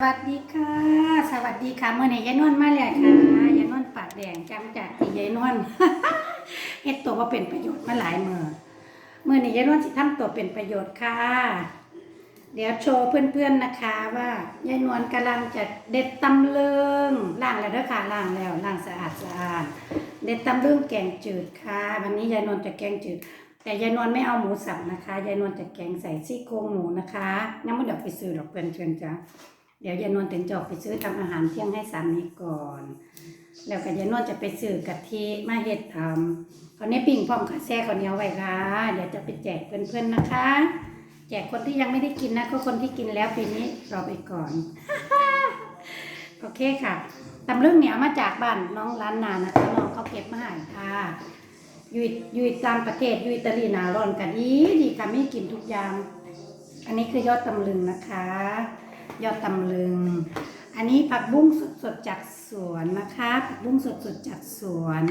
สวัสดีค่ะ สวัสดีค่ะเมื่อไหร่ยายนวลมาแล้วค่ะยายนวลปากแดงจำจากที่ยายนวลเฮ็ดตัวว่าเป็นประโยชน์มาหลายมือเมื่อนี้ยายนวลสิทำตัวเป็นประโยชน์ค่ะ เดี๋ยวโชว์เพื่อนๆนะคะว่ายายนวลกำลังจะเด็ดตำลึงล้างแล้วด้อค่ะล้างแล้วล้างสะอาดสะอาดเด็ดตำลึงแกงจืดค่ะวันนี้ยายนวลจะแกงจืด แต่ยายนวลไม่เอาหมูสับนะคะยายนวลจะแกงใส่ซี่โครงหมูนะคะงั้นไม่เดี๋ยวไปซื้อดอกเพื่อนเชิญจ้า เดี๋ยวยายนวลถึงจะออกไปซื้อทำอาหารเที่ยงให้สามีก่อน แล้วก็ยายนวลจะไปซื้อกะทิมาเฮ็ดทำเขาเนี้ปิ้งพร้อมข้าวแซ่ข้าวเหนียวไว้ค่ะเดี๋ยวจะไปแจกเพื่อนๆนะคะ แจกคนที่ยังไม่ได้กินนะก็คนที่กินแล้วปีนี้รอไปก่อนโอเคค่ะตำลึงเหนียเอามาจากบ้านน้องร้านนานะคะน้องเขาเก็บมาให้ค่ะอยู่อยู่ตามประเทศอยู่อิตาลีนาร้อนกันดีดีค่ะไม่กินทุกอย่าง อันนี้คือยอดตำลึงนะคะ ยอดตำลึง อันนี้ผักบุ้งสดๆจากสวนนะคะผักบุ้งสดๆจากสวน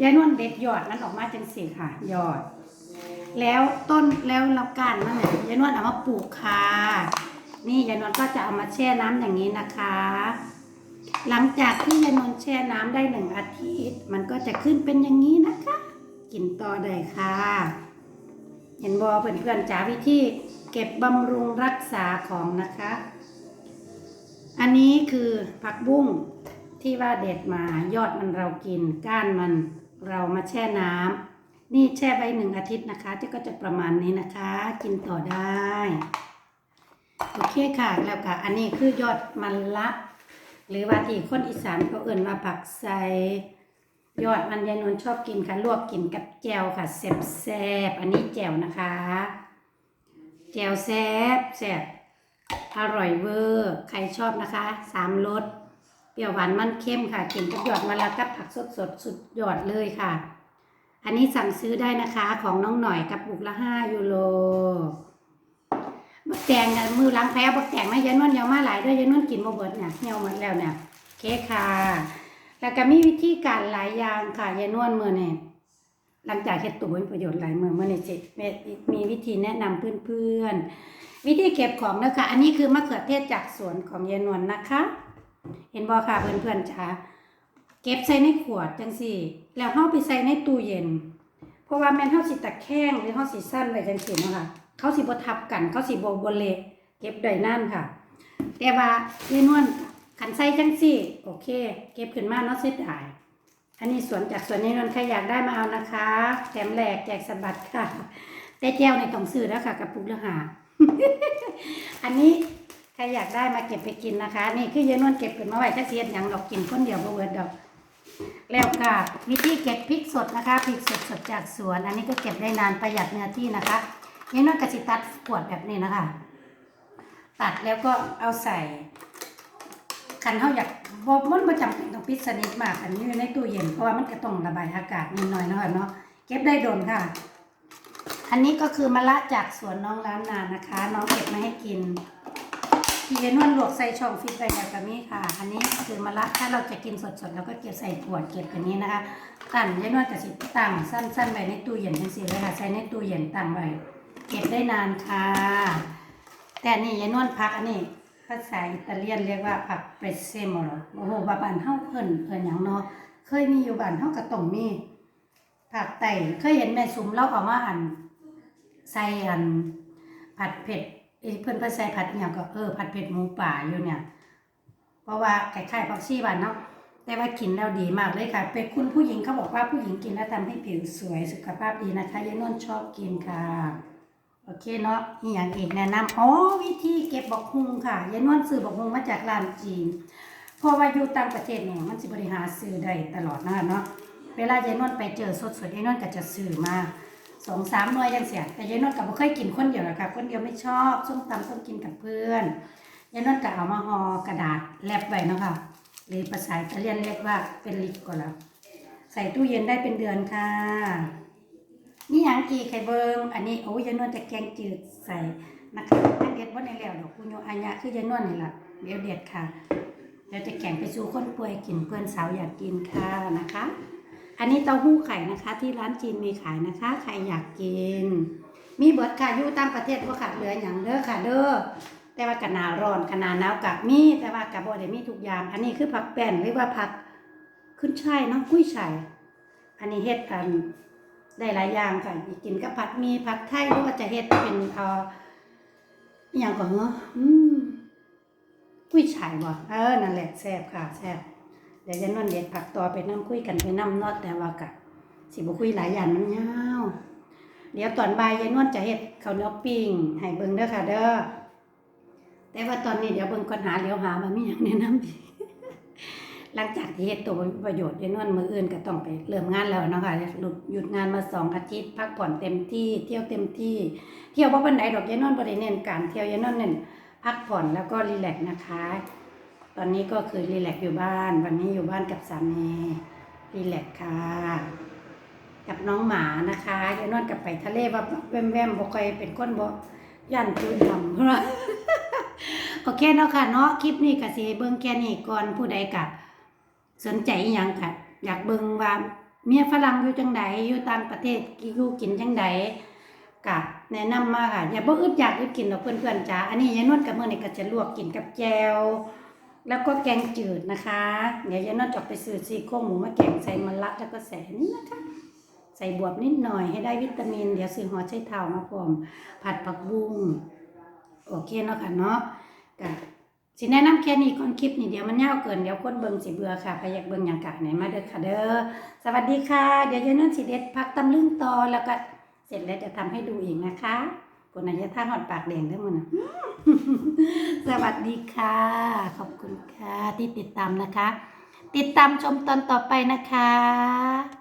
ยายนวลเด็ดยอดมันออกมาจังสีค่ะยอด แล้วต้นแล้วลำก้านมันเนี่ยายนวลเอามาปลูกค่ะนี่ยายนวลก็จะเอามาแช่น้ำอย่างนี้นะคะ หลังจากที่ยายนวลแช่น้ำได้หนึ่งอาทิตย์ มันก็จะขึ้นเป็นอย่างนี้นะคะ กินต่อได้ค่ะ เห็นบอเพื่อนๆจ๋าวิธี เก็บบำรุงรักษาของนะคะ อันนี้คือผักบุ้งที่ว่าเด็ดมายอดมันเรากิน ก้านมันเรามาแช่น้ำนี่แช่ไว้หนึ่งอาทิตย์นะคะที่ก็จะประมาณนี้นะคะ กินต่อได้โอเคค่ะแล้วก็อันนี้คือยอดมันละ หรือว่าที่คนอีสานเขาเอื่นว่าผักไซยอดมันยายนวลชอบกินค่ะลวกกินกับแจวค่ะแซ่บแซบๆอันนี้แจวนะคะ แจวแซ่บแซ่บอร่อยเวอร์ ใครชอบนะคะ สามรส เปรี้ยวหวานมันเค็มค่ะ กินกับยอดมะละกับผักสดสดสุดยอดเลยค่ะ อันนี้สั่งซื้อได้นะคะของน้องหน่อยกับปุกละห้ายูโรบักแตงเนี่ยมือล้างแพ้บักแตงไม่ยันวันเดียวมาหลายด้วยยันวนกินมาเบิดเนี่ยเหี่ยวหมดแล้วเนี่ยโอเคค่ะ แล้วก็มีวิธีการหลายอย่างค่ะยายนวลมือเนี่ย หลังจากเฮ็ดตัวเป็นประโยชน์หลายเมื่อเมื่อในี่สิมีวิธีแนะนำเพื่อนๆ วิธีเก็บของนะคะ อันนี้คือมะเขือเทศจากสวนของยายนวลนะคะ เห็นบ่ค่ะเพื่อนๆจ้าเก็บใส่ในขวดจังสี่ แล้วเฮาไปใส่ในตู้เย็น เพราะว่าแม่นเฮาสิตะแคงหรือเฮาสิสั้นไว้จังซี่เนาะค่ะเขาสิบทับกันเขาสิบ่บ่เละเก็บได้นานค่ะ แต่ว่ายายนวลขันใส่จังสี่ โอเค เก็บขึ้นมาเนาะเสียดาย อันนี้สวนจากสวนยายนวลใครอยากได้มาเอานะคะแถมแหลกแจกสบัดค่ะ แต่แจ้วในตองซื้อแล้วค่ะกับปุกละหาอันนี้ใครอยากได้มาเก็บไปกินนะคะ นี่คือยายนวลเก็บขึ้นมาไว้ถ้าเสียดยังดอกกินคนเดียวบ่เบิดดอก แล้วค่ะวิธีเก็บพริกสดนะคะพริกสดสดจากสวน อันนี้ก็เก็บได้นานประหยัดเนื้อที่นะคะยายนนวลกสิตัดขวดแบบนี้นะคะ ตัดแล้วก็เอาใส่ คันเขาอยากบ่มันบ่จำเป็นต้องปิดสนิทมาก อันนี้อยู่ในตู้เย็นเพราะว่ามันก็ต้องระบายอากาศนิดหน่อยเนาะเนาะเก็บได้โดนค่ะ อันนี้ก็คือมะละจากสวนน้องร้านนานะคะ น้องเก็บมาให้กินพี่เยนวนลวกใส่ช่องฟิตไว้แบบนี้ค่ะ อันนี้คือมะละถ้าเราจะกินสดๆเราก็เก็บใส่ขวดเก็บแบบนี้นะคะตั้งยายนวลกับสิตั้งสั้นๆไว้ในตู้เย็นจังซี่เลยค่ะใส่ในตู้เย็นตั้งไว้เก็บได้นานค่ะ แต่นี่ยายนวลพักอันนี้ ภาษาอิตาเลียนเรียกว่าผักเปรสเซโมโลโอ้โหว่าบ้านเฮาเพิ่นเพิ่นหยังเนาะเคยมีอยู่บ้านเฮาก็ต้องมีผักไต่เคยเห็นแม่ซุมเล่าเอามาอันใส่อันผัดเผ็ดเอ้ยเพิ่นเพิ่นใส่ผัดอหย่างก็เออผัดเผ็ดหมูป่าอยู่เนี่ย เพราะว่าคล้ายๆผักชีบ้านเนาะแต่ว่ากินแล้วดีมากเลยค่ะ เป็นคุณผู้หญิงเขาบอกว่าผู้หญิงกินแล้วทำให้ผิวสวยสุขภาพดีนะคะยายนวลชอบกินค่ะ โอเคเนาะอีกอย่างอีกแนะนำอ๋อวิธีเก็บบอกฮุงค่ะยายนวลซื้อบอกฮุงมาจากร้านจีนเพราะว่าอยู่ต่างประเทศเนี่ยมันสิบริหารซื้อได้ตลอดนะคะเนาะเวลายายนวลไปเจอสดสดยายนวลก็จะซื้อมาสองสามหน่วยยังเสียแต่ยายนวลก็บ่เคยกินคนเดียวหรอกค่ะคนเดียวไม่ชอบส้มตำต้องกินกับเพื่อนยายนวลก็เอามาห่อกระดาษแลบไว้เนาะค่ะหรือภาษาอิตาเลียนเรียกว่าเป็นลิกก็แล้วใส่ตู้เย็นได้เป็นเดือนค่ะ นี่ยังอีไข่เบิงอันนี้โอ้ยยายนวลจะแกงจืดใส่นะคะนั่นเด็ดว่าในแล้วดอกคุณโยอัญญะคือยายนวลนี่แหละเดี๋ยวเด็ดค่ะเดี๋ยวจะแข่งไปสู่คนป่วยกินเพื่อนสาวอยากกินค่ะนะคะ อันนี้เต้าหู้ไข่นะคะ ที่ร้านจีนมีขายนะคะใครอยากกิน มีเบิดค่ะอยู่ตามประเทศว่าขาดเหลืออย่างเด้อค่ะเด้อแต่ว่ากันหนาร้อนกันหนาหนาวกะมีแต่ว่ากับบ่ได้มีทุกอย่าง อันนี้คือผักแป้นหรือว่าผักขึ้นช่ายเนาะกุ้ยช่ายอันนี้เฮ็ดกัน ได้หลายอย่างค่ะกินกับผัดมีผัดไทยหรือว่าจะเฮ็ดเป็นเอ่ออย่างก่อนเนาะอืมกุ้ยช่ายบ่เออนั่นแหละแซ่บค่ะแซ่บเดี๋ยวจะนวนเด็ดผักต่อไปน้ำคุยกันไปน้ำนอดแต่ว่ากะสิบ่คุยหลายอย่างมันยาวเดี๋ยวตอนบ่ายยายนวลจะเฮ็ดข้าวเหนียวปิ้งให้เบิ่งเด้อค่ะเด้อแต่ว่าตอนนี้เดี๋ยวเบิ่งก่อนหาเดี๋ยวหามามีหยังแนะนำอีก หลังจากที่เฮ็ดตัวประโยชน์ยายนวลมื้ออื่นก็ต้องไปเริ่มงานแล้วเนาะค่ะหยุดหยุดงานมาสองอาทิตย์พักผ่อนเต็มที่เที่ยวเต็มที่ เที่ยวบ่ปานใดดอกยายนวลบ่ได้เน้นการเที่ยวยายนวลเน้นพักผ่อนแล้วก็รีแลกซ์นะคะ ตอนนี้ก็คือรีแลกซ์อยู่บ้าน วันนี้อยู่บ้านกับสามีรีแลกซ์ค่ะ กับน้องหมานะคะยายนวลกับไปทะเลว่าแว่มๆบ่ค่อยเป็นคนบ่ย่านคือดำเพราะโอเคเนาะค่ะเนาะคลิปนี้ก็สิเบิ่งแค่นี้ก่อนผู้ใดก็ สนใจอิหยังค่ะ อยากเบิ่งว่าเมียฝรั่งอยู่จังใดอยู่ต่างประเทศอยู่กินจังใดก็แนะนำมาค่ะ อย่าบ่อึดอยากอึดกินดอกเพื่อนๆจ้าอันนี้ยายนวลกับมื้อนี้ก็จะลวกกินกับแจวแล้วก็แกงจืดนะคะ เดี๋ยวยายนวลจะอกไปซื้อซี่โครงหมูมาแกงใส่มะระแล้วก็ใส่นี่นะคะ ใส่บวบนิดหน่อยให้ได้วิตามิน เดี๋ยวซื้อหัวไชเท้ามาพร้อมผัดผักบุ้งโอเคเนาะค่ะเนาะก็ สิแนะนำแค่นี้ก่อนคลิปนี้เดี๋ยวมันยาวเกินเดี๋ยวคนเบิ่งสิเบื่อค่ะใครอยากเบิ่งอย่างกะไหนมาเด้อค่ะเด้อสวัสดีค่ะ เดี๋ยวยายนั่นสิเด็ดพักตำลึงต่อแล้วก็เสร็จแล้วจะทำให้ดูอีกนะคะคนไหนจะท่าหอดปากแดงได้อมั้งนะสวัสดีค่ะ ขอบคุณค่ะที่ติดตามนะคะ ติดตามชมตอนต่อไปนะคะ